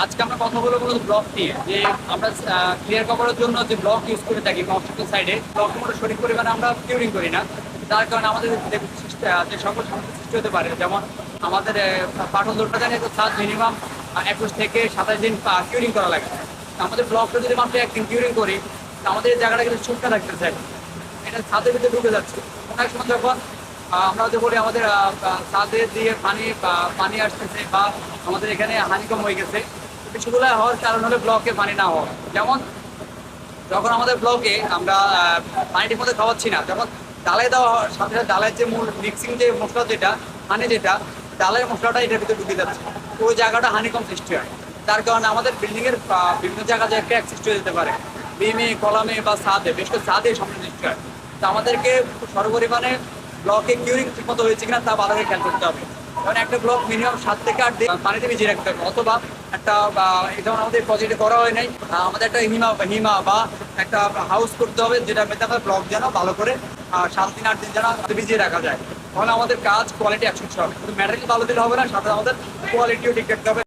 আজকে আমরা কথা বলব মূলত ব্লক নিয়ে, যে আমরা ক্লিয়ার কভারের জন্য যে ব্লক ইউজ করে থাকি কনস্ট্রাকশন সাইডে ব্লক মোটর সঠিক পরিমাণে আমরা কিউরিং করি না। তার কারণে আমাদের যে সকল সমস্যা সৃষ্টি হতে পারে, যেমন আমাদের পাঠন ধরতে জানি তো, সাত মিনিমাম একুশ থেকে সাতাশ দিন কিউরিং করা লাগে। আমাদের ব্লকটা যদি মাত্র একদিন কিউরিং করি আমাদের এই জায়গাটা কিন্তু শুকনো চাই এটা ছাদের ভিতরে ঢুকে যাচ্ছে। অনেক সময় যখন আমরা যে বলি আমাদের ছাদে দিয়ে পানি পানি আসতেছে বা আমাদের এখানে হানিকম হয়ে গেছে। কিছুগুলো হওয়ার কারণ হলে ব্লকে পানি না হওয়া। যেমন যখন আমাদের ব্লকে আমরা আহ, পানি ঠিক মতো খাওয়াচ্ছি না যখন ডালে দেওয়া সাথে সাথে ডালের যে মূল মিক্সিং যে মশলা যেটা হানি যেটা ডালের মশলাটা এটার ভিতরে ঢুকে যাচ্ছে ওই জায়গাটা হানিকম সৃষ্টি হয়। তার কারণে আমাদের বিল্ডিংয়ের বিভিন্ন জায়গায় যে ক্র্যাক সৃষ্টি হয়ে যেতে পারে। বিমে কলামে বা ছাদে বিশেষ করে ছাদে সমস্যা সৃষ্টি হয়। তো আমাদেরকে সর্বপরিমাণে ব্লকে কিউরিং ঠিক মতো হয়েছে কিনা তা ভালো করে খেয়াল করতে হবে। কারণ একটা ব্লক মিনিমাম সাত থেকে আট দিন পানিতে ভিজিয়ে রাখতে হবে অথবা একটা যেমন আমাদের প্রজেক্টে করা হয় নাই। আমাদের একটা হিমা হিমা বা একটা হাউস করতে হবে, যেটা মেতে আমাদের ব্লক যেন ভালো করে সাত দিন, আট দিন যেন ভিজিয়ে রাখা যায়। তাহলে আমাদের কাজ কোয়ালিটি একশো হবে। শুধু ম্যাটেরিয়াল ভালো দিলে হবে না সাথে আমাদের কোয়ালিটিও ঠিক রাখতে হবে